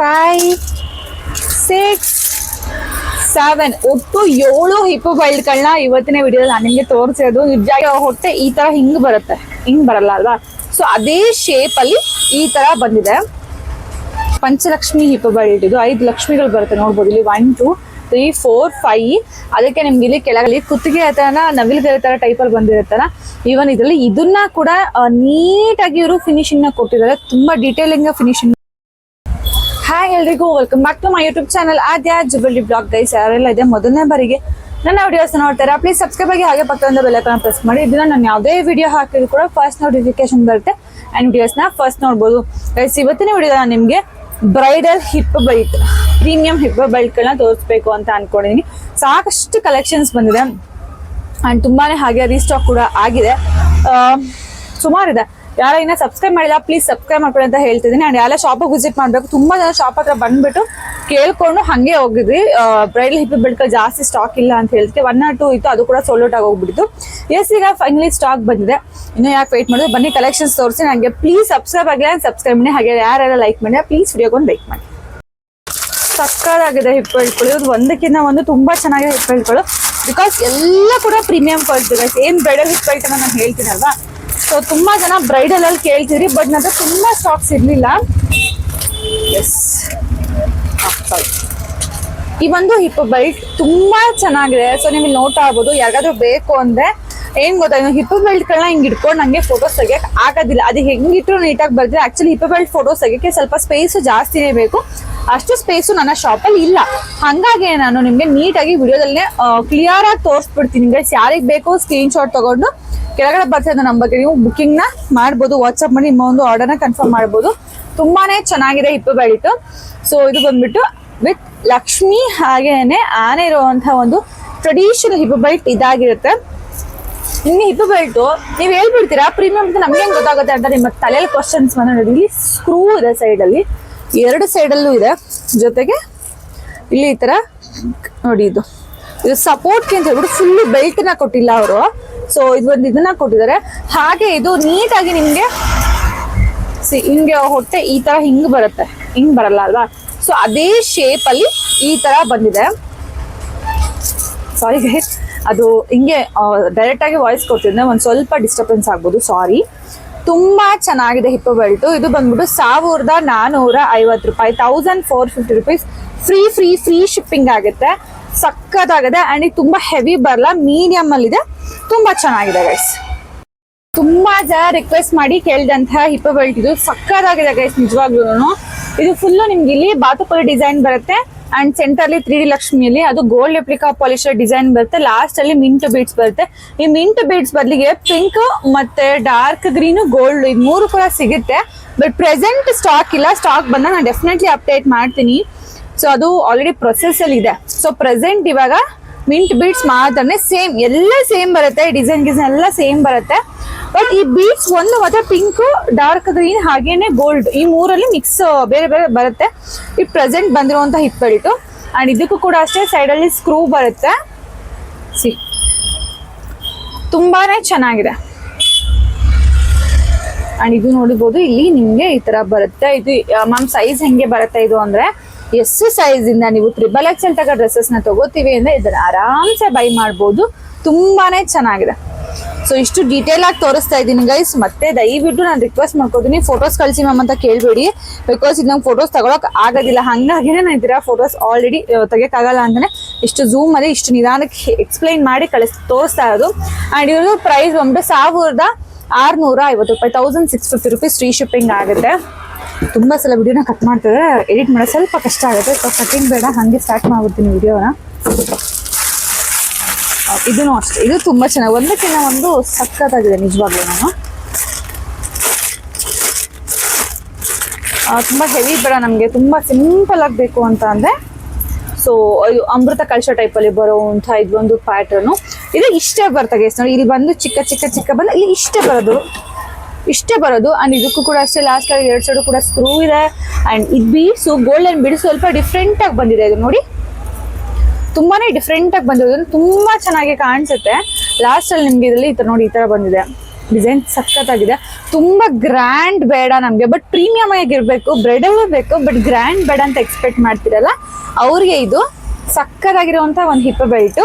Five six seven ಒಟ್ಟು ಏಳು ಹಿಪ್ಪು ಬೈಲ್ಗಳನ್ನ ಇವತ್ತಿನ ವಿಡಿಯೋದಲ್ಲಿ ನಾನು ನಿಮಗೆ ತೋರಿಸಿರೋದು. ನಿಜ ಹೊಟ್ಟೆ ಈ ತರ ಹಿಂಗ್ ಬರುತ್ತೆ. ಹಿಂಗ್ ಬರಲ್ಲ ಅಲ್ವಾ? ಸೊ ಅದೇ ಶೇಪ್ ಅಲ್ಲಿ ಈ ತರ ಬಂದಿದೆ. ಪಂಚಲಕ್ಷ್ಮಿ ಹಿಪ್ಪು ಇದು ಐದು ಲಕ್ಷ್ಮಿಗಳು ಬರುತ್ತೆ. ನೋಡ್ಬೋದು. ಇಲ್ಲಿ one two three four five ಅದಕ್ಕೆ ನಿಮ್ಗೆ ಇಲ್ಲಿ ಕೆಳಗಲ್ಲಿ ಕುತ್ತಿಗೆ ಹತ್ರನ ನವಿಲುಗೆರೆ ತರ ಟೈಪ್ ಅಲ್ಲಿ ಬಂದಿರುತ್ತಲ್ಲ ಈವನ್ ಇದರಲ್ಲಿ ಇದನ್ನ ಕೂಡ ನೀಟಾಗಿ ಇವರು ಫಿನಿಶಿಂಗ್ನ ಕೊಟ್ಟಿದ್ದಾರೆ. ತುಂಬಾ ಡೀಟೇಲಿಂಗ್ ಫಿನಿಶಿಂಗ್ ಎಲ್ರಿಗೂ welcome back to my YouTube channel Aadya jubilee blog guys ಯಾರೆಲ್ಲ ಇದೆ, ಮೊದಲನೇ ಬಾರಿಗೆ ನನ್ನ ವಿಡಿಯೋಸ್ ನೋಡ್ತಾರೆ ಪ್ಲೀಸ್ ಸಬ್ಸ್ಕ್ರೈಬ್ ಆಗಿ ಹಾಗೆ ಪಕ್ಕದಿಂದ ಬೆಲ್ಲೈಕನ್ ಪ್ರೆಸ್ ಮಾಡಿ. ಇದನ್ನ ನಾನು ಯಾವುದೇ ವಿಡಿಯೋ ಹಾಕಿದ್ರು ಕೂಡ ಫಸ್ಟ್ ನೋಟಿಫಿಕೇಶನ್ ಬರುತ್ತೆ ಆ್ಯಂಡ್ ವಿಡಿಯೋಸ್ನ ಫಸ್ಟ್ ನೋಡ್ಬೋದು. ಗೈಸ್ ಇವತ್ತಿನ ವಿಡಿಯೋ ನಾನು ನಿಮಗೆ bridal hip belt premium hip ಬೆಲ್ಟ್ಗಳನ್ನ ತೋರಿಸ್ಬೇಕು ಅಂತ ಅನ್ಕೊಂಡಿದ್ದೀನಿ ಸಾಕಷ್ಟು ಕಲೆಕ್ಷನ್ಸ್ ಬಂದಿದೆ. ಆ್ಯಂಡ್ ತುಂಬಾ ಹಾಗೆ ರೀಸ್ಟಾಕ್ ಕೂಡ ಆಗಿದೆ. ಸುಮಾರಿದೆ. ಯಾರ ಇನ್ನ ಸಬ್ಸ್ಕ್ರೈಬ್ ಮಾಡಿಲ್ಲ ಪ್ಲೀಸ್ ಸಬ್ಸ್ಕ್ರೈಬ್ ಮಾಡ್ಕೊಳ್ಳಿ ಅಂತ ಹೇಳ್ತಿದ್ದೀನಿ. ಅಂಡ್ ಯಾರ ಶಾಪಿಗೆ ವಿಸಿಟ್ ಮಾಡ್ಬೇಕು, ತುಂಬಾ ಜನ ಶಾಪ್ ಹತ್ರ ಬಂದ್ಬಿಟ್ಟು ಕೇಳ್ಕೊಂಡು ಹಂಗೆ ಹೋಗಿದ್ವಿ. ಬ್ರೈಡಲ್ ಹಿಪ್ ಬೆಳ್ಕಲ್ಲಿ ಜಾಸ್ತಿ ಸ್ಟಾಕ್ ಇಲ್ಲ ಅಂತ ಹೇಳ್ತಿ ಒನ್ ಆರ್ ಟೂ ಇತ್ತು, ಅದು ಕೂಡ ಸೋಲ್ಔಟ್ ಆಗಿ ಹೋಗ್ಬಿಡ್ತು ಎಸ್ ಈಗ ಫೈನಲಿ ಸ್ಟಾಕ್ ಬಂದಿದೆ. ಇನ್ನೂ ಯಾಕೆ ವೇಟ್ ಮಾಡಿದ್ರೆ ಬನ್ನಿ ಕಲೆಕ್ಷನ್ಸ್ ತೋರಿಸಿ ನನಗೆ ಪ್ಲೀಸ್ ಸಬ್ಸ್ಕ್ರೈಬ್ ಆಗಿಲ್ಲ ಸಬ್ಸ್ಕ್ರೈಬ್ ಮಾಡಿ. ಹಾಗೆ ಯಾರೆಲ್ಲ ಲೈಕ್ ಮಾಡಿ ಪ್ಲೀಸ್ ವಿಡಿಯೋಗೊಂದು ಲೈಕ್ ಮಾಡಿ. ಸಕ್ಕದಾಗಿದೆ ಹಿಪ್ ಬೆಲ್ಟ್ಗಳು ಇದು ಒಂದಕ್ಕಿಂತ ಒಂದು ತುಂಬಾ ಚೆನ್ನಾಗಿ ಹಿಪ್ ಬೆಲ್ಟ್ಗಳು ಬಿಕಾಸ್ ಎಲ್ಲ ಕೂಡ ಪ್ರೀಮಿಯಂ ಕ್ವಾಲಿಟಿ ಏನ್ ಬ್ರೈಡಲ್ ಹಿಪ್ ಬೆಲ್ಟ್ ನಾನು ಹೇಳ್ತೀನಲ್ವಾ? ಸೊ ತುಂಬಾ ಜನ ಬ್ರೈಡಲ್ ಅಲ್ಲಿ ಕೇಳ್ತೀರಿ ಬಟ್ ನಂತರ ತುಂಬಾ ಸ್ಟಾಕ್ಸ್ ಇರ್ಲಿಲ್ಲ. ಎಸ್ ಈ ಒಂದು ಹಿಪ್ ಬೆಲ್ಟ್ ತುಂಬಾ ಚೆನ್ನಾಗಿದೆ. ಸೊ ನೀವು ನೋಟ್ ನೋಡ್ತಾ ಆಗ್ಬೋದು ಯಾರಿಗಾದ್ರೂ ಬೇಕು ಅಂದ್ರೆ ಏನ್ ಗೊತ್ತಾ ಹಿಪ್ ಬೆಲ್ಟ್ಗಳನ್ನ ಹಿಂಗ್ ಇಟ್ಕೊಂಡು ನಂಗೆ ಫೋಟೋಸ್ ತೆಗಿಯಕ್ ಆಗೋದಿಲ್ಲ. ಅದು ಹೆಂಗಿಟ್ರು ನೀಟಾಗಿ ಬರ್ತಾರೆ ಆಕ್ಚುಲಿ ಹಿಪ್ ಬೆಲ್ಟ್ ಫೋಟೋಸ್ ತೆಗಿಯಕ್ಕೆ ಸ್ವಲ್ಪ ಸ್ಪೇಸ್ ಜಾಸ್ತಿನೇ ಬೇಕು. ಅಷ್ಟು ಸ್ಪೇಸು ನನ್ನ ಶಾಪಲ್ಲಿ ಇಲ್ಲ. ಹಂಗಾಗಿ ನಾನು ನಿಮ್ಗೆ ನೀಟಾಗಿ ವಿಡಿಯೋದಲ್ಲೇ ಕ್ಲಿಯರ್ ಆಗಿ ತೋರಿಸ್ಬಿಡ್ತೀನಿ. ಗೈಸ್ ಯಾರಿಗೆ ಬೇಕು ಸ್ಕ್ರೀನ್ ಶಾಟ್ ತಗೊಂಡು ಕೆಳಗಡೆ ಬರ್ತಿದ್ದ ನಂಬರ್ಗೆ ನೀವು ಬುಕ್ಕಿಂಗ್ನ ಮಾಡ್ಬೋದು ವಾಟ್ಸ್ಆಪ್ ಮಾಡಿ ನಿಮ್ಮ ಒಂದು ಆರ್ಡರ್ನ ಕನ್ಫರ್ಮ್ ಮಾಡ್ಬೋದು. ತುಂಬಾನೇ ಚೆನ್ನಾಗಿದೆ ಹಿಪ್ಪು ಬೆಳೀತು. ಸೊ ಇದು ಬಂದ್ಬಿಟ್ಟು ವಿತ್ ಲಕ್ಷ್ಮಿ ಹಾಗೇನೆ ಆನೆ ಇರುವಂತಹ ಒಂದು ಟ್ರೆಡಿಷನಲ್ ಹಿಪ್ಪು ಬೆಲ್ಟ್ ಇದಾಗಿರುತ್ತೆ. ಇನ್ನು ಹಿಪ್ಪು ಬೆಲ್ಟು ನೀವು ಹೇಳ್ಬಿಡ್ತೀರಾ? ಪ್ರೀಮಿಯಂ ಅಂತ ನಮ್ಗೆ ಹೆಂಗ್ ಗೊತ್ತಾಗುತ್ತೆ ಅಂತ ನಿಮ್ಮ ತಲೆಯಲ್ಲಿ ಕ್ವಶನ್ಸ್ ಬಂದ ನೋಡಿ. ಸ್ಕ್ರೂ ಇದೆ ಸೈಡ್ ಅಲ್ಲಿ. ಎರಡು ಸೈಡ್ ಅಲ್ಲೂ ಇದೆ. ಜೊತೆಗೆ ಇಲ್ಲಿ ಈ ತರ, ನೋಡಿ ಇದು. ಇದು ಸಪೋರ್ಟ್ಗೆ ಅಂತ ಹೇಳ್ಬಿಟ್ಟು ಫುಲ್ ಬೆಲ್ಟ್ನ ಕೊಟ್ಟಿಲ್ಲ ಅವರು. ಸೊ ಇದು ಒಂದು ಇದನ್ನ ಕೊಟ್ಟಿದ್ದಾರೆ. ಹಾಗೆ ಇದು ನೀಟಾಗಿ ನಿಮ್ಗೆ ಸಿ ಹಿಂಗೆ ಹೊಟ್ಟೆ ಈ ತರ ಹಿಂಗ್ ಬರುತ್ತೆ. ಹಿಂಗ್ ಬರಲ್ಲ ಅಲ್ವಾ? ಸೊ ಅದೇ ಶೇಪ್ ಅಲ್ಲಿ ಈ ತರ ಬಂದಿದೆ. ಸಾರಿ ಅದು ಹಿಂಗೆ ಡೈರೆಕ್ಟ್ ಆಗಿ ವಾಯ್ಸ್ ಕೊಡ್ತಿದ್ರೆ ಒಂದ್ ಸ್ವಲ್ಪ ಡಿಸ್ಟರ್ಬೆನ್ಸ್ ಆಗ್ಬೋದು. ಸಾರಿ ತುಂಬಾ ಚೆನ್ನಾಗಿದೆ ಹಿಪ್ಪೋ ಬೆಲ್ಟ್ ಇದು ಬಂದ್ಬಿಟ್ಟು ಸಾವಿರದ ನಾನೂರ ಐವತ್ತು ರೂಪಾಯಿ thousand four fifty rupees free free free shipping ಆಗುತ್ತೆ. ಸಕ್ಕತ್ತಾಗಿದೆ. ಅಂಡ್ ಇದು ತುಂಬಾ ಹೆವಿ ಬರಲ್ಲ ಮೀಡಿಯಂ ಅಲ್ಲಿ ಇದೆ ತುಂಬಾ ಚೆನ್ನಾಗಿದೆ ಗೈಸ್ ತುಂಬಾ ಜನ ರಿಕ್ವೆಸ್ಟ್ ಮಾಡಿ ಕೇಳಿದಂತಹ ಹಿಪ್ಪ ಬೆಲ್ಟ್ ಇದು ಸಕ್ಕತ್ತಾಗಿದೆ ಗೈಸ್ ನಿಜವಾಗ್ಲೂ ಇದು ಫುಲ್ಲು ನಿಮ್ಗೆ ಇಲ್ಲಿ ಬಾತುಕೋಲಿ ಡಿಸೈನ್ ಬರುತ್ತೆ. ಅಂಡ್ ಸೆಂಟರ್ಲಿ ತ್ರೀ ಡಿ ಲಕ್ಷ್ಮಿಯಲ್ಲಿ ಅದು ಗೋಲ್ಡ್ ಎಪ್ಲಿಕಾ ಪಾಲಿಶರ್ ಡಿಸೈನ್ ಬರುತ್ತೆ. ಲಾಸ್ಟ್ ಅಲ್ಲಿ ಮಿಂಟ್ ಬೀಡ್ಸ್ ಬರುತ್ತೆ. ಈ ಮಿಂಟ್ ಬೀಡ್ಸ್ ಬದಲಿಗೆ ಪಿಂಕ್ ಮತ್ತೆ ಡಾರ್ಕ್ ಗ್ರೀನ್ ಗೋಲ್ಡ್ ಇದು ಮೂರು ಕೂಡ ಸಿಗುತ್ತೆ. ಬಟ್ ಪ್ರೆಸೆಂಟ್ ಸ್ಟಾಕ್ ಇಲ್ಲ. ಸ್ಟಾಕ್ ಬಂದಾಗ ನಾನು ಡೆಫಿನೆಟ್ಲಿ ಅಪ್ಡೇಟ್ ಮಾಡ್ತೀನಿ. ಸೊ ಅದು ಆಲ್ರೆಡಿ ಪ್ರೊಸೆಸ್ ಅಲ್ಲಿ ಇದೆ. ಸೊ ಪ್ರೆಸೆಂಟ್ ಇವಾಗ ಮಿಂಟ್ ಬೀಟ್ಸ್ ಮಾತ್ರನೇ ಸೇಮ್ ಎಲ್ಲ ಸೇಮ್ ಬರುತ್ತೆ. ಡಿಸೈನ್ ಗಿಸೈನ್ ಎಲ್ಲ ಸೇಮ್ ಬರುತ್ತೆ. ಬಟ್ ಈ ಬೀಟ್ಸ್ ಒಂದು ಮತ್ತೆ ಪಿಂಕ್ ಡಾರ್ಕ್ ಗ್ರೀನ್ ಹಾಗೇನೆ ಗೋಲ್ಡ್ ಈ ಮೂರಲ್ಲಿ ಮಿಕ್ಸ್ ಬೇರೆ ಬೇರೆ ಬರುತ್ತೆ. ಈ ಪ್ರೆಸೆಂಟ್ ಬಂದಿರುವಂತ ಹಿಪ್ ಬೆಲ್ಟು ಅಂಡ್ ಇದಕ್ಕೂ ಕೂಡ ಅಷ್ಟೇ ಸೈಡ್ ಅಲ್ಲಿ ಸ್ಕ್ರೂ ಬರುತ್ತೆ. ಸಿ ತುಂಬಾನೇ ಚೆನ್ನಾಗಿದೆ. ಅಂಡ್ ಇದು ನೋಡಬಹುದು ಇಲ್ಲಿ ನಿಮ್ಗೆ ಈ ತರ ಬರುತ್ತೆ. ಇದು ಮ್ಯಾಮ್ ಸೈಜ್ ಹೆಂಗೆ ಬರುತ್ತೆ ಇದು ಅಂದ್ರೆ ಎಷ್ಟು ಸೈಜ್ ಇಂದ ನೀವು ತ್ರಿಬಲ್ ಎಕ್ಸ್ ಎಲ್ ತಗ ಡ್ರೆಸ್ಸಸ್ನ ತಗೋತೀವಿ ಅಂದ್ರೆ ಇದನ್ನ ಆರಾಮ್ಸೆ ಬೈ ಮಾಡ್ಬೋದು. ತುಂಬಾನೇ ಚೆನ್ನಾಗಿದೆ. ಸೊ ಇಷ್ಟು ಡೀಟೇಲ್ ಆಗಿ ತೋರಿಸ್ತಾ ಇದ್ದೀನಿ ಗೈಸ್ ಮತ್ತೆ ದಯವಿಟ್ಟು ನಾನು ರಿಕ್ವೆಸ್ಟ್ ಮಾಡ್ಕೊತೀನಿ. ಫೋಟೋಸ್ ಕಳಿಸಿ ಮ್ಯಾಮ್ ಅಂತ ಕೇಳಬೇಡಿ. ಬಿಕಾಸ್ ಇದು ನಂಗೆ ಫೋಟೋಸ್ ತಗೊಳಕ್ ಆಗೋದಿಲ್ಲ. ಹಂಗಾಗಿನೇ ನಾನು ಇದರ ಫೋಟೋಸ್ ಆಲ್ರೆಡಿ ತೆಗೆಕಾಗಲ್ಲ ಅಂದ್ರೆ ಇಷ್ಟು ಝೂಮ್ ಅಲ್ಲಿ ಇಷ್ಟು ನಿಧಾನಕ್ಕೆ ಎಕ್ಸ್ಪ್ಲೈನ್ ಮಾಡಿ ಕಳಿಸ್, ತೋರಿಸ್ತಾ ಇರೋದು. ಅಂಡ್ ಇವ್ರದ್ದು ಪ್ರೈಸ್ ಬಂದ್ಬಿಟ್ಟು ಸಾವಿರದ ಆರ್ನೂರ ಐವತ್ತು ರೂಪಾಯಿ thousand six fifty rupees free shipping ಆಗುತ್ತೆ. ತುಂಬಾ ಸಲ ವಿಡಿಯೋನ ಕಟ್ ಮಾಡ್ತಾರೆ ಎಡಿಟ್ ಮಾಡೋದು ಸ್ವಲ್ಪ ಕಷ್ಟ ಆಗುತ್ತೆ. ಸೊ ಕಟಿಂಗ್ ಬೇಡ. ಹಾಗೆ ಸ್ಟಾರ್ಟ್ ಮಾಡ್ಬಿಡ್ತೀನಿ ವಿಡಿಯೋನ. ಇದು ಅಷ್ಟೇ. ಇದು ತುಂಬ ಚೆನ್ನಾಗಿ ಒಂದಕ್ಕಿಂತ ಒಂದು ಸಖತ್ತಾಗಿದೆ, ನಿಜವಾಗ್ಲೂ ನಾನು. ತುಂಬ ಹೆವಿ ಬೇಡ ನಮಗೆ. ತುಂಬ ಸಿಂಪಲ್ ಆಗಬೇಕು ಅಂತ ಅಂದರೆ ಸೊ ಅಮೃತ ಕಳಶ ಟೈಪಲ್ಲಿ ಬರೋವಂಥ ಇದೊಂದು ಪ್ಯಾಟ್ರನು ಇದು ಇಷ್ಟೇ ಬರ್ತದೆ. ನೋಡಿ, ಇಲ್ಲಿ ಬಂದು ಚಿಕ್ಕ ಚಿಕ್ಕ ಚಿಕ್ಕ ಬಂದು ಇಲ್ಲಿ ಇಷ್ಟೇ ಬರೋದು. ಇಷ್ಟೇ ಬರೋದು. ಅಂಡ್ ಇದಕ್ಕೂ ಕೂಡ ಅಷ್ಟೇ ಲಾಸ್ಟ್ ಆಗಿ ಎರಡು ಸೈಡು ಕೂಡ ಸ್ಕ್ರೂ ಇದೆ. ಅಂಡ್ ಇದು ಬೀಡ್ಸು ಗೋಲ್ಡನ್ ಬೀಡ್ಸ್ ಸ್ವಲ್ಪ ಡಿಫ್ರೆಂಟಾಗಿ ಬಂದಿದೆ ಇದು ನೋಡಿ. ತುಂಬಾನೇ ಡಿಫ್ರೆಂಟ್ ಆಗಿ ಬಂದಿರೋದು ತುಂಬಾ ಚೆನ್ನಾಗಿ ಕಾಣಿಸುತ್ತೆ. ಲಾಸ್ಟ್ ಅಲ್ಲಿ ನಿಮ್ಗೆ ಇದರಲ್ಲಿ ಈ ತರ ನೋಡಿ, ಈ ತರ ಬಂದಿದೆ. ಡಿಸೈನ್ ಸಖತ್ತಾಗಿದೆ. ತುಂಬಾ ಗ್ರ್ಯಾಂಡ್ ಬೇಡ ನಮಗೆ. ಬಟ್ ಪ್ರೀಮಿಯಮ್ ಆಗಿರ್ಬೇಕು ಬ್ರೆಡ್ ಬೇಕು ಬಟ್ ಗ್ರ್ಯಾಂಡ್ ಬೇಡ ಅಂತ ಎಕ್ಸ್ಪೆಕ್ಟ್ ಮಾಡ್ತಿರಲ್ಲ? ಅವ್ರಿಗೆ ಇದು ಸಕ್ಕತ್ತಾಗಿರುವಂತ ಒಂದು ಹಿಪ್ಪ ಬೆಲ್ಟು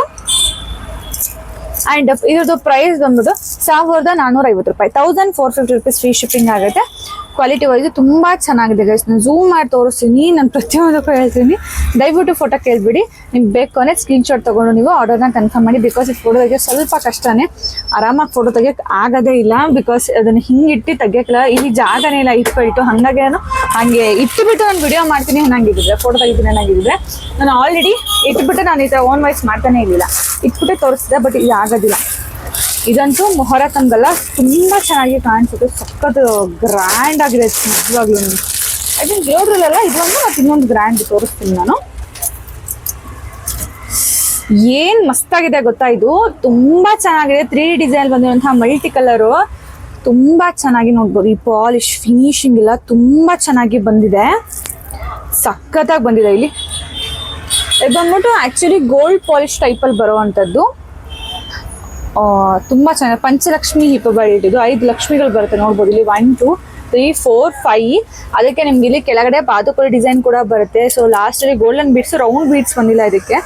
ಅಂಡ್ ಇದ್ರದ್ದು ಪ್ರೈಸ್ ಬಂದ್ಬಿಟ್ಟು ಸಾವಿರದ ನಾನ್ನೂರ ಐವತ್ತು ರೂಪಾಯಿ. Thousand four fifty rupees free shipping ಆಗುತ್ತೆ ಕ್ವಾಲಿಟಿ ವೈಸ್ ತುಂಬ ಚೆನ್ನಾಗಿದೆ ಗೈಸ್ ನಾನು ಝೂಮ್ ಮಾಡಿ ತೋರಿಸ್ತೀನಿ, ನಾನು ಪ್ರತಿಯೊಂದಕ್ಕೂ ಹೇಳ್ತೀನಿ. ದಯವಿಟ್ಟು ಫೋಟೋ ಕೇಳಿಬಿಡಿ. ನಿಮ್ಗೆ ಬೇಕು ಅಂದರೆ ಸ್ಕ್ರೀನ್ ಶಾಟ್ ತಗೊಂಡು ನೀವು ಆರ್ಡರ್ನ ಕನ್ಫರ್ಮ್ ಮಾಡಿ. ಬಿಕಾಸ್ ಈ ಫೋಟೋ ಸ್ವಲ್ಪ ಕಷ್ಟನೇ. ಆರಾಮಾಗಿ ಫೋಟೋ ತೆಗಿಯೋಕೆ ಆಗೋದೇ ಇಲ್ಲ. ಬಿಕಾಸ್ ಅದನ್ನ ಹಿಂಗಿಟ್ಟು ತೆಗಿಯೋಕ್ಕಿಲ್ಲ ಇಲ್ಲಿ ಜಾಗನೇ ಇಲ್ಲ ಇಟ್ಬಿಟ್ಟು ಹಂಗಾಗಿ ನಾನು ಹಾಗೆ ಇಟ್ಟುಬಿಟ್ಟು ನಾನು ವಿಡಿಯೋ ಮಾಡ್ತೀನಿ, ಅನ್ನಂಗಿದ್ರೆ ಫೋಟೋ ತೆಗಿತೀನಿ ಅನ್ನಂಗಿದ್ರೆ. ನಾನು ಆಲ್ರೆಡಿ ಇಟ್ಬಿಟ್ಟು ನಾನು ಈ ಥರ ಓನ್ ವಾಯ್ಸ್ ಮಾಡ್ತಾನೆ ಇರಲಿಲ್ಲ. ಇಟ್ಬಿಟ್ಟೆ ತೋರಿಸಿದೆ ಬಟ್ ಇದು ಆಗೋದಿಲ್ಲ. ಇದಂತೂ ಮೊಹರತಂಗಲ್ಲ ತುಂಬಾ ಚೆನ್ನಾಗಿ ಕಾಣಿಸುತ್ತೆ. ಸಖತ್ ಗ್ರ್ಯಾಂಡ್ ಆಗಿದೆ, ನಿಜವಾಗ್ಲೂ. ಐ ಥಿಂಕ್ ದೇವ್ರಲ್ಲೆಲ್ಲ ಇದೊಂದು ಮತ್ತೆ ಇನ್ನೊಂದು ಗ್ರ್ಯಾಂಡ್ ತೋರಿಸ್ತೀನಿ ನಾನು. ಏನ್ ಮಸ್ತಾಗಿದೆ ಗೊತ್ತಾ ಇದು? ತುಂಬಾ ಚೆನ್ನಾಗಿದೆ. ತ್ರೀ ಡಿಸೈನ್ ಬಂದಿರುವಂತಹ ಮಲ್ಟಿ ಕಲರು ತುಂಬಾ ಚೆನ್ನಾಗಿ ನೋಡ್ಬೋದು. ಈ ಪಾಲಿಶ್, ಫಿನಿಶಿಂಗ್ ಎಲ್ಲ ತುಂಬಾ ಚೆನ್ನಾಗಿ ಬಂದಿದೆ. ಸಖತ್ತಾಗಿ ಬಂದಿದೆ ಇಲ್ಲಿ. ಇದು ಬಂದ್ಬಿಟ್ಟು ಆಕ್ಚುಲಿ ಗೋಲ್ಡ್ ಪಾಲಿಶ್ ಟೈಪಲ್ಲಿ ಬರುವಂಥದ್ದು. ತುಂಬಾ ಚೆನ್ನಾಗಿ ಪಂಚಲಕ್ಷ್ಮಿ ಹಿಪ್ ಇದು ಐದು ಲಕ್ಷ್ಮಿಗಳು ಬರುತ್ತೆ ನೋಡ್ಬೋದು. ಇಲ್ಲಿ one two three four five ಅದಕ್ಕೆ ನಿಮ್ಗೆ ಇಲ್ಲಿ ಕೆಳಗಡೆ ಬಾದುಕೋಳಿ ಡಿಸೈನ್ ಕೂಡ ಬರುತ್ತೆ. ಸೊ ಲಾಸ್ಟ್ ಅಲ್ಲಿ ಗೋಲ್ಡನ್ ಬೀಡ್ಸ್ ರೌಂಡ್ ಬೀಡ್ಸ್ ಬಂದಿಲ್ಲ ಇದಕ್ಕೆ.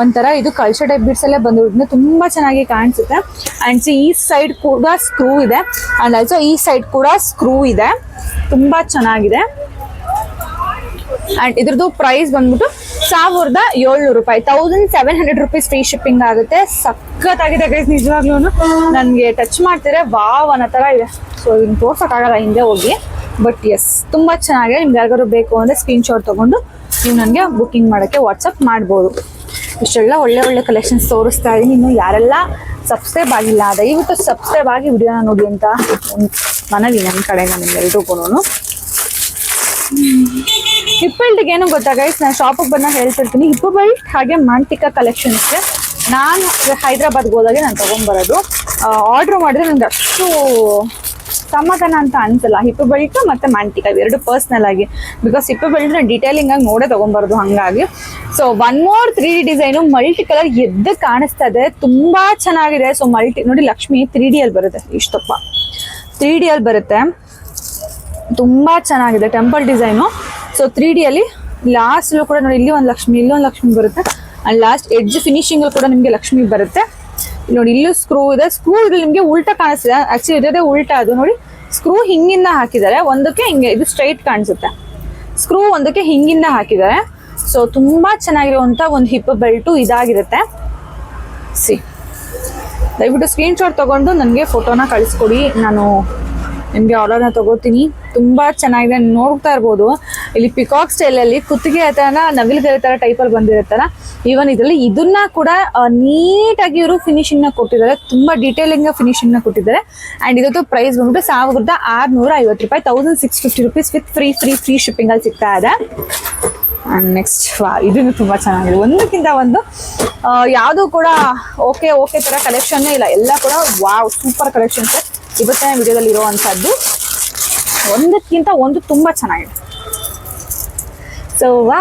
ಒಂಥರ ಇದು ಕಲ್ಚರ್ ಟೈಪ್ ಬೀಡ್ಸ್ ಅಲ್ಲೇ ಬಂದಿರೋದ್ರಿಂದ ತುಂಬಾ ಚೆನ್ನಾಗಿ ಕಾಣಿಸುತ್ತೆ. ಅಂಡ್ ಈ ಸೈಡ್ ಕೂಡ ಸ್ಕ್ರೂ ಇದೆ. ಅಂಡ್ ಆಲ್ಸೋ ಈ ಸೈಡ್ ಕೂಡ ಸ್ಕ್ರೂ ಇದೆ. ತುಂಬಾ ಚೆನ್ನಾಗಿದೆ. ಅಂಡ್ ಇದ್ರದ್ದು ಪ್ರೈಸ್ ಬಂದ್ಬಿಟ್ಟು ಸಾವಿರದ ಏಳ್ನೂರು ರೂಪಾಯಿ. Thousand seven hundred rupees free shipping ಆಗುತ್ತೆ. ಸಖತ್ತಾಗಿದೆ ಗೈಸ್ ನಿಜವಾಗ್ಲೂ ನನಗೆ ಟಚ್ ಮಾಡ್ತಿದ್ರೆ ವಾವ್ ಅನ್ನೋ ಥರ ಇದೆ. ಸೊ ಇನ್ನು ತೋರ್ಸೋಕ್ಕಾಗಲ್ಲ, ಹಿಂದೆ ಹೋಗಿ. ಬಟ್ ಎಸ್ ತುಂಬ ಚೆನ್ನಾಗಿದೆ. ನಿಮ್ಗೆ ಯಾರಿಗಾರು ಬೇಕು ಅಂದರೆ ಸ್ಕ್ರೀನ್ ಶಾಟ್ ತಗೊಂಡು ನೀವು ನನಗೆ ಬುಕ್ಕಿಂಗ್ ಮಾಡೋಕ್ಕೆ ವಾಟ್ಸಪ್ ಮಾಡ್ಬೋದು. ಇಷ್ಟೆಲ್ಲ ಒಳ್ಳೆ ಒಳ್ಳೆ ಕಲೆಕ್ಷನ್ಸ್ ತೋರಿಸ್ತಾ ಇದೀನಿ. ಇನ್ನು ಯಾರೆಲ್ಲ ಸಬ್ಸ್ಕ್ರೈಬ್ ಆಗಿಲ್ಲ, ದಯವಿಟ್ಟು ಸಬ್ಸ್ಕ್ರೈಬ್ ಆಗಿ ವಿಡಿಯೋನ ನೋಡಿ ಅಂತ. ಒಂದು ಮನವಿ ನನ್ನ ಕಡೆಯಿಂದ ನಿಮ್ಗೆಲ್ರಿಗೂ ಹಿಪ್ ಏನು ಗೊತ್ತಾ ಗೈಸ್ ನಾನು ಶಾಪಿಗೆ ಬಂದಾಗ ಹೇಳ್ತಿರ್ತೀನಿ. ಹಿಪ್ ಬೆಲ್ಟ್ ಹಾಗೆ ಮಾಂಟಿಕಾ ಕಲೆಕ್ಷನ್ಸ್ಗೆ ನಾನು ಹೈದ್ರಾಬಾದ್ಗೆ ಹೋದಾಗೆ ನಾನು ತೊಗೊಂಬರೋದು. ಆರ್ಡ್ರ್ ಮಾಡಿದ್ರೆ ನನಗೆ ಅಷ್ಟು ಸಮಾಧಾನ ಅಂತ ಅನ್ಸಲ್ಲ. ಹಿಪ್ಪು ಬೆಲ್ಟ್ ಮತ್ತೆ ಮ್ಯಾಂಟಿಕ್ ಎರಡು ಪರ್ಸ್ನಲ್ ಆಗಿ. ಬಿಕಾಸ್ ಹಿಪ್ಪು ಬೆಲ್ಟ್ ಡೀಟೇಲಿಂಗ್ ಆಗಿ ನೋಡೇ ತೊಗೊಂಬರೋದು ಹಾಗಾಗಿ. So one more three D design multi colour ಎದ್ದು ಕಾಣಿಸ್ತಾ ಇದೆ ತುಂಬಾ ಚೆನ್ನಾಗಿದೆ. ಸೊ ಮಲ್ಟಿ ನೋಡಿ ಲಕ್ಷ್ಮಿ ತ್ರೀ ಡಿ ಅಲ್ಲಿ ಬರುತ್ತೆ. ಇಷ್ಟಪ್ಪ ತ್ರೀ ಡಿ ಅಲ್ಲಿ ಬರುತ್ತೆ. ತುಂಬಾ ಚೆನ್ನಾಗಿದೆ. Temple design so three D ಅಲ್ಲಿ ಲಾಸ್ಟ್ ಕೂಡ ನೋಡಿ, ಇಲ್ಲಿ ಒಂದು ಲಕ್ಷ್ಮಿ ಇಲ್ಲೊಂದು ಲಕ್ಷ್ಮಿ ಬರುತ್ತೆ. ಅಂಡ್ ಲಾಸ್ಟ್ ಎಡ್ಜ್ ಫಿನಿಶಿಂಗ್ ಅಲ್ಲಿ ಕೂಡ ನಿಮಗೆ ಲಕ್ಷ್ಮಿ ಬರುತ್ತೆ. ನೋಡಿ, ಇಲ್ಲೂ ಸ್ಕ್ರೂ ಇದೆ. ಸ್ಕ್ರೂ ಇದ್ರಲ್ಲಿ ನಿಮಗೆ ಉಲ್ಟಾ ಕಾಣಿಸ್ತಿದೆ. ಆಕ್ಚುಲಿ ಇರೋದೇ ಉಲ್ಟಾ ಅದು. ನೋಡಿ ಸ್ಕ್ರೂ ಹಿಂಗಿಂದ ಹಾಕಿದ್ದಾರೆ. ಒಂದಕ್ಕೆ ಹಿಂಗೆ, ಇದು ಸ್ಟ್ರೈಟ್ ಕಾಣಿಸುತ್ತೆ. ಸ್ಕ್ರೂ ಒಂದಕ್ಕೆ ಹಿಂಗಿಂದ ಹಾಕಿದ್ದಾರೆ. ಸೊ ತುಂಬಾ ಚೆನ್ನಾಗಿರುವಂತ ಒಂದು ಹಿಪ್ ಬೆಲ್ಟು ಇದಾಗಿರುತ್ತೆ. ಸಿ ದಯವಿಟ್ಟು ಸ್ಕ್ರೀನ್ ಶಾಟ್ ತಗೊಂಡು ನನಗೆ ಫೋಟೋನ ಕಳಿಸ್ಕೊಡಿ. ನಾನು ನಿಮಗೆ ಆರ್ಡರ್ನ ತಗೋತೀನಿ. ತುಂಬ ಚೆನ್ನಾಗಿದೆ. ನೋಡ್ತಾ ಇರ್ಬೋದು. ಇಲ್ಲಿ ಪಿಕಾಕ್ ಸ್ಟೈಲ್ ಅಲ್ಲಿ ಕುತ್ತಿಗೆ ಗರಿ ತರ ಟೈಪ್ ಅಲ್ಲಿ ಬಂದಿರುತ್ತಲ್ಲ ಈವನ್ ಇದರಲ್ಲಿ ಇದನ್ನ ಕೂಡ ನೀಟಾಗಿ ಇವರು ಫಿನಿಶಿಂಗ್ನ ಕೊಟ್ಟಿದ್ದಾರೆ. ತುಂಬಾ ಡೀಟೇಲಿಂಗ್ನ ಕೊಟ್ಟಿದ್ದಾರೆ. ಅಂಡ್ ಇದತ್ತು ಪ್ರೈಸ್ ಬಂದ್ಬಿಟ್ಟು ಸಾವಿರದ ಆರ್ನೂರ ಐವತ್ತು ರೂಪಾಯಿ thousand six fifty rupees with free free free shipping ಅಲ್ಲಿ ಸಿಗ್ತಾ ಇದೆ. ಅಂಡ್ ನೆಕ್ಸ್ಟ್ ಇದನ್ನು ತುಂಬಾ ಚೆನ್ನಾಗಿದೆ. ಒಂದಕ್ಕಿಂತ ಒಂದು ಯಾವುದು ಕೂಡ ಓಕೆ ಓಕೆ ತರ ಕಲೆಕ್ಷನ್ ಇಲ್ಲ. ಎಲ್ಲ ಕೂಡ ವಾವ್ ಸೂಪರ್ ಕಲೆಕ್ಷನ್ಸ್ ಇವತ್ತಿನ ವಿಡಿಯೋದಲ್ಲಿ ಇರುವಂತಹದ್ದು. ಒಂದಕ್ಕಿಂತ ಒಂದು ತುಂಬಾ ಚೆನ್ನಾಗಿದೆ. So wow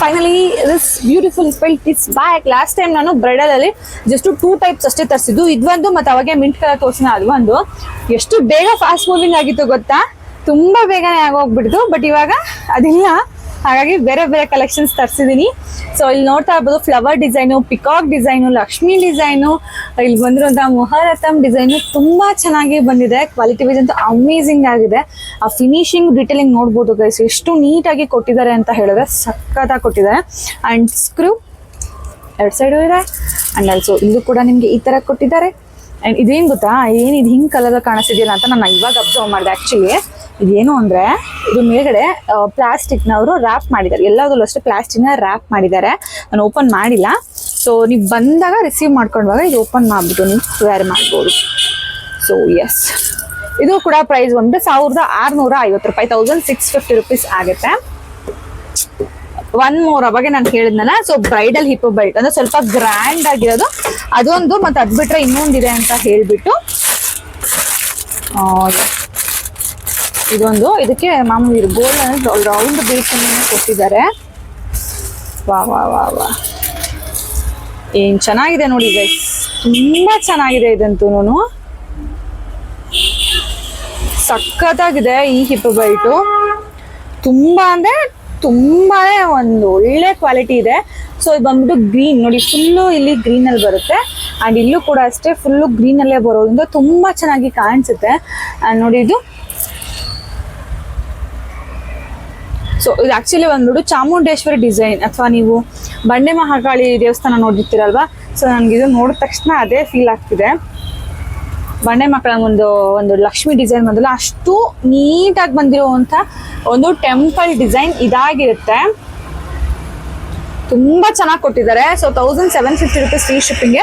finally this beautiful belt it's back last time ನಾನು ಬ್ರೈಡಲಲ್ಲಿ ಜಸ್ಟ್ ಟೂ ಟೈಪ್ಸ್ ಅಷ್ಟೇ ತರಿಸಿದ್ದು. ಇದೊಂದು ಮತ್ತು ಅವಾಗೆ ಮಿಂಟ್ ಕಲರ್ ತೋರಿಸಿನ ಒಂದು. ಎಷ್ಟು ಬೇಗ ಫಾಸ್ಟ್ ಮೂವಿಂಗ್ ಆಗಿತ್ತು ಗೊತ್ತಾ? ತುಂಬ ಬೇಗನೆ ಆಗೋಗ್ಬಿಡ್ತು ಬಟ್ ಇವಾಗ ಅದಿಲ್ಲ. ಹಾಗಾಗಿ ಬೇರೆ ಬೇರೆ ಕಲೆಕ್ಷನ್ಸ್ ತರಿಸಿದೀನಿ. ಸೊ ಇಲ್ಲಿ ನೋಡ್ತಾ ಇರ್ಬೋದು flower design peacock design Lakshmi design ಇಲ್ಲಿ ಬಂದಿರುವಂತಹ ಮೊಹರತಮ್ ಡಿಸೈನು ತುಂಬಾ ಚೆನ್ನಾಗಿ ಬಂದಿದೆ. ಕ್ವಾಲಿಟಿ ವೈಸ್ ಅಂತೂ ಅಮೇಸಿಂಗ್ ಆಗಿದೆ. ಆ ಫಿನಿಶಿಂಗ್ ಡಿಟೇಲಿಂಗ್ ನೋಡ್ಬೋದು ಗೈಸ್ ಎಷ್ಟು ನೀಟಾಗಿ ಕೊಟ್ಟಿದ್ದಾರೆ ಅಂತ ಹೇಳಿದ್ರೆ ಸಖತ್ತಾಗಿ ಕೊಟ್ಟಿದ್ದಾರೆ. ಅಂಡ್ ಸ್ಕ್ರೂ ಎರಡು ಸೈಡು ಇದೆ. ಅಂಡ್ ಆಲ್ಸೋ ಇಲ್ಲೂ ಕೂಡ ನಿಮಗೆ ಈ ತರ ಕೊಟ್ಟಿದ್ದಾರೆ. ಅಂಡ್ ಇದೇನು ಗೊತ್ತಾ? ಏನು ಇದು ಹಿಂಗೆ ಕಲರ್ ಕಾಣಿಸ್ತಿದೆಯಲ್ಲ ಅಂತ ನಾನು ಇವಾಗ ಅಬ್ಸರ್ವ್ ಮಾಡಿದೆ ಆ್ಯಕ್ಚುಲಿ ಇದೇನು ಅಂದ್ರೆ ಇದು ಮೇಲ್ಗಡೆ ಪ್ಲಾಸ್ಟಿಕ್ನವರು ರ್ಯಾಪ್ ಮಾಡಿದ್ದಾರೆ. ಎಲ್ಲದರಲ್ಲೂ ಅಷ್ಟೇ ಪ್ಲಾಸ್ಟಿಕ್ನ ರ್ಯಾಪ್ ಮಾಡಿದ್ದಾರೆ. ನಾನು ಓಪನ್ ಮಾಡಿಲ್ಲ. ಸೊ ನೀವು ಬಂದಾಗ ರಿಸೀವ್ ಮಾಡ್ಕೊಂಡಾಗ ಇದು ಓಪನ್ ಮಾಡಿಬಿಟ್ಟು ನೀವು ವೇರ್ ಮಾಡ್ಬೋದು. ಸೊ ಎಸ್ ಇದು ಕೂಡ ಪ್ರೈಸ್ ಒಂದು ಸಾವಿರದ ಆರುನೂರ ಐವತ್ತು ರೂಪಾಯಿ ತೌಸಂಡ್ ಸಿಕ್ಸ್ ಫಿಫ್ಟಿ ರುಪೀಸ್ ಆಗುತ್ತೆ. ಒನ್ ಮೋರ್ ಅವಾಗ ನಾನು ಹೇಳಿದ್ನಲ್ಲ ಸೊ ಬ್ರೈಡಲ್ ಹಿಪ್ ಬೆಲ್ಟ್ ಅಂದ್ರೆ ಸ್ವಲ್ಪ ಗ್ರ್ಯಾಂಡ್ ಆಗಿರೋದು. ಅದೊಂದು ಮತ್ತೆ ಅದ್ ಬಿಟ್ರೆ ಇನ್ನೊಂದಿದೆ ಅಂತ ಹೇಳ್ಬಿಟ್ಟು ಇದೊಂದು. ಇದಕ್ಕೆ ಮಾಮೂಲಿ ಗೋಲ್ಡ್ ರೌಂಡ್ ಬೀಟ್ಸನ್ನು ಕೊಟ್ಟಿದ್ದಾರೆ. ವಾ ವಾ ವಾ ವಾ. ಏನ್ ಚೆನ್ನಾಗಿದೆ ನೋಡಿ ಗೈಸ್ ತುಂಬಾ ಚೆನ್ನಾಗಿದೆ ಇದಂತೂ ಸಕ್ಕತ್ತಾಗಿದೆ ಈ ಹಿಪ್ ಬೈಟು ತುಂಬಾ ಅಂದ್ರೆ ತುಂಬಾನೇ ಒಂದು ಒಳ್ಳೆ ಕ್ವಾಲಿಟಿ ಇದೆ. ಸೊ ಇದು ಬಂದ್ಬಿಟ್ಟು ಗ್ರೀನ್ ನೋಡಿ ಫುಲ್ಲು ಇಲ್ಲಿ ಗ್ರೀನ್ ಅಲ್ಲಿ ಬರುತ್ತೆ. ಅಂಡ್ ಇಲ್ಲೂ ಕೂಡ ಅಷ್ಟೇ ಫುಲ್ಲು ಗ್ರೀನ್ ಅಲ್ಲೇ ಬರೋದ್ರಿಂದ ತುಂಬಾ ಚೆನ್ನಾಗಿ ಕಾಣಿಸುತ್ತೆ. ಅಂಡ್ ನೋಡಿ, ಇದು ಸೊ ಇದು ಆಕ್ಚುಲಿ ಬಂದ್ಬಿಟ್ಟು ಚಾಮುಂಡೇಶ್ವರಿ ಡಿಸೈನ್ ಅಥವಾ ನೀವು ಬಂಡೆ ಮಹಾಕಾಳಿ ದೇವಸ್ಥಾನ ನೋಡಿರ್ತೀರಲ್ವಾ? ಸೊ ನನಗೆ ಇದು ನೋಡಿದ ತಕ್ಷಣ ಅದೇ ಫೀಲ್ ಆಗ್ತಿದೆ. ಬಂಡೆ ಮಕ್ಕಳ ಒಂದು ಒಂದು ಲಕ್ಷ್ಮಿ ಡಿಸೈನ್ ಬಂದಿಲ್ಲ, ಅಷ್ಟು ನೀಟಾಗಿ ಬಂದಿರುವಂಥ ಒಂದು ಟೆಂಪಲ್ ಡಿಸೈನ್ ಇದಾಗಿರುತ್ತೆ. ತುಂಬಾ ಚೆನ್ನಾಗಿ ಕೊಟ್ಟಿದ್ದಾರೆ. So thousand seven fifty rupees free shipping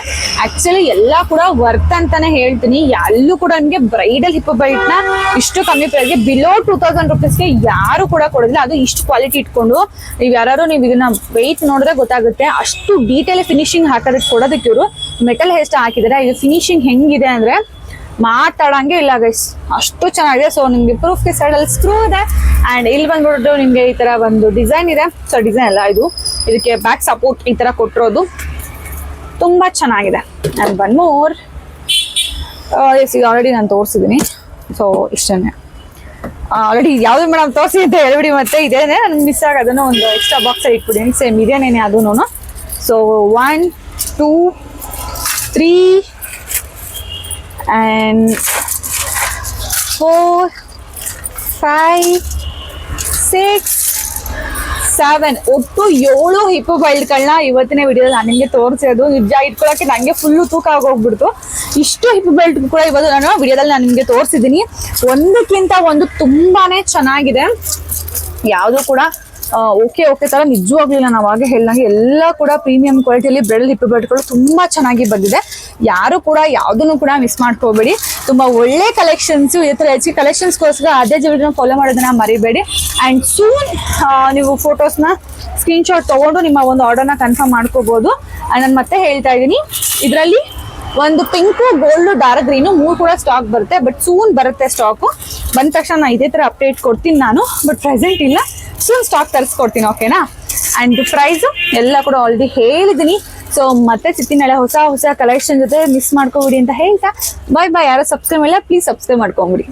actually ಎಲ್ಲ ಕೂಡ ವರ್ತ್ ಅಂತಾನೆ ಹೇಳ್ತೀನಿ. ಎಲ್ಲೂ ಕೂಡ ನಿಮಗೆ ಬ್ರೈಡಲ್ ಹಿಪ್ ಬೈಟ್ನ ಇಷ್ಟು ಕಮ್ಮಿ ಪ್ರೈಸ್ಗೆ ಬಿಲೋ ಟೂ ತೌಸಂಡ್ ರುಪೀಸ್ಗೆ ಯಾರು ಕೂಡ ಕೊಡೋದಿಲ್ಲ. ಅದು ಇಷ್ಟು ಕ್ವಾಲಿಟಿ ಇಟ್ಕೊಂಡು ನೀವು ಯಾರು ನೀವು ಇದನ್ನ ವೆಯ್ಟ್ ನೋಡಿದ್ರೆ ಗೊತ್ತಾಗುತ್ತೆ. ಅಷ್ಟು ಡೀಟೇಲ್ ಫಿನಿಶಿಂಗ್ ಹಾಕೋದಕ್ಕೆ ಕೊಡೋದಕ್ಕೆ ಇವರು ಮೆಟಲ್ ಹೇಸ್ಟ್ ಹಾಕಿದ್ದಾರೆ. ಇದು ಫಿನಿಶಿಂಗ್ ಹೆಂಗಿದೆ ಅಂದ್ರೆ ಮಾತಾಡಂಗೆ ಇಲ್ಲ ಗೈಸ್ ಅಷ್ಟು ಚೆನ್ನಾಗಿದೆ. ಸೊ ನಿಮ್ಗೆ ಪ್ರೂಫ್ಗೆ ಸೈಡಲ್ಲಿ ಸ್ಕ್ರೂ ಇದೆ. ಅಂಡ್ ಇಲ್ಲಿ ಬಂದ್ಬಿಟ್ಟು ನಿಮಗೆ ಈ ತರ ಒಂದು ಡಿಸೈನ್ ಇದೆ. ಸೊ ಡಿಸೈನ್ ಅಲ್ಲ ಇದು. ಇದಕ್ಕೆ ಬ್ಯಾಕ್ ಸಪೋರ್ಟ್ ಈ ತರ ಕೊಟ್ಟಿರೋದು ತುಂಬಾ ಚೆನ್ನಾಗಿದೆ. ಅಂಡ್ ಒನ್ ಮೋರ್ ಎಸ್ ಇದು ಆಲ್ರೆಡಿ ನಾನು ತೋರಿಸಿದ್ದೀನಿ ಸೊ ಇಷ್ಟೇ ಆಲ್ರೆಡಿ ಯಾವ್ದು ಮೇಡಮ್ ತೋರಿಸಿ ಅಂತ ಹೇಳ್ಬಿಡಿ ಮತ್ತೆ. ಇದೇನೆ ನನ್ಗೆ ಮಿಸ್ ಆಗೋದನ್ನು ಒಂದು ಎಕ್ಸ್ಟ್ರಾ ಬಾಕ್ಸ್ ಇಟ್ಬಿಡಿ ಸೇಮ್ ಇದೇನೇನೆ ಅದೂ so one two three and four five six, seven. ಒಟ್ಟು ಏಳು ಹಿಪ್ಪು ಬೈಲ್ಗಳನ್ನ ಇವತ್ತಿನ ವಿಡಿಯೋದಲ್ಲಿ ನಾನು ನಿಮಗೆ ತೋರಿಸೋದು ನಿಜ ಇಟ್ಕೊಳ್ಳೋಕೆ ನನಗೆ ಫುಲ್ಲು ತೂಕ ಆಗೋಗ್ಬಿಡ್ತು. ಇಷ್ಟು ಹಿಪ್ಪು ಬೆಲ್ಟ್ ಕೂಡ ಇವತ್ತು ನಾನು ವಿಡಿಯೋದಲ್ಲಿ ನಾನು ನಿಮಗೆ ತೋರಿಸಿದ್ದೀನಿ. ಒಂದಕ್ಕಿಂತ ಒಂದು ತುಂಬಾನೇ ಚೆನ್ನಾಗಿದೆ. ಯಾವುದು ಕೂಡ ಓಕೆ ಓಕೆ ತರ ನಿಜವಾಗ್ಲಿಲ್ಲ ನಾವು ಹಾಗೆ ಹೇಳಿದಂಗೆ ಎಲ್ಲ ಕೂಡ ಪ್ರೀಮಿಯಂ ಕ್ವಾಲಿಟಿಯಲ್ಲಿ ಬ್ರೆಡ್ ಹಿಪ್ಪು ಬೆಲ್ಟ್ಗಳು ತುಂಬಾ ಚೆನ್ನಾಗಿ ಬಂದಿದೆ. ಯಾರು ಕೂಡ ಯಾವುದನ್ನು ಕೂಡ ಮಿಸ್ ಮಾಡ್ಕೋಬೇಡಿ. ತುಂಬಾ ಒಳ್ಳೆ ಕಲೆಕ್ಷನ್ಸ್ ಈ ತರ ಹೆಚ್ಚಿಗೆ ಕಲೆಕ್ಷನ್ಸ್ಗೋಸ್ಕರ ಅದೇ ಜೀವನ ಫಾಲೋ ಮಾಡೋದನ್ನ ಮರಿಬೇಡಿ. ಅಂಡ್ ಸೂನ್ ನೀವು ಫೋಟೋಸ್ನ ಸ್ಕ್ರೀನ್ಶಾಟ್ ತಗೊಂಡು ನಿಮ್ಮ ಒಂದು ಆರ್ಡರ್ನ ಕನ್ಫರ್ಮ್ ಮಾಡ್ಕೋಬಹುದು ಅಂಡ್ ನಾನು ಮತ್ತೆ ಹೇಳ್ತಾ ಇದ್ದೀನಿ, ಇದರಲ್ಲಿ ಒಂದು ಪಿಂಕ್ ಗೋಲ್ಡ್ ಡಾರ್ಕ್ ಗ್ರೀನು ಮೂರು ಕೂಡ ಸ್ಟಾಕ್ ಬರುತ್ತೆ. ಬಟ್ ಸೂನ್ ಬರುತ್ತೆ ಸ್ಟಾಕು ಬಂದ ತಕ್ಷಣ ನಾನು ಇದೇ ತರ ಅಪ್ಡೇಟ್ ಕೊಡ್ತೀನಿ ನಾನು. ಬಟ್ ಪ್ರೆಸೆಂಟ್ ಇಲ್ಲ. ಸೂನ್ ಸ್ಟಾಕ್ ತರಿಸ್ಕೊಡ್ತೀನಿ ಓಕೆನಾ ಅಂಡ್ ಪ್ರೈಸ್ ಎಲ್ಲ ಕೂಡ ಆಲ್ರೆಡಿ ಹೇಳಿದ್ದೀನಿ. ಸೊ ಮತ್ತೆ ಸಿಗ್ತೀನಿ ಹೊಸ ಹೊಸ ಕಲೆಕ್ಷನ್ ಜೊತೆ ಮಿಸ್ ಮಾಡ್ಕೊಬಿಡಿ ಅಂತ ಹೇಳ್ತಾ ಬಾಯ್ ಬಾಯ್ ಯಾರೋ ಸಬ್ಸ್ಕ್ರೈಬ್ ಇಲ್ಲ ಪ್ಲೀಸ್ ಸಬ್ಸ್ಕ್ರೈಬ್ ಮಾಡ್ಕೊಂಬಿಡಿ.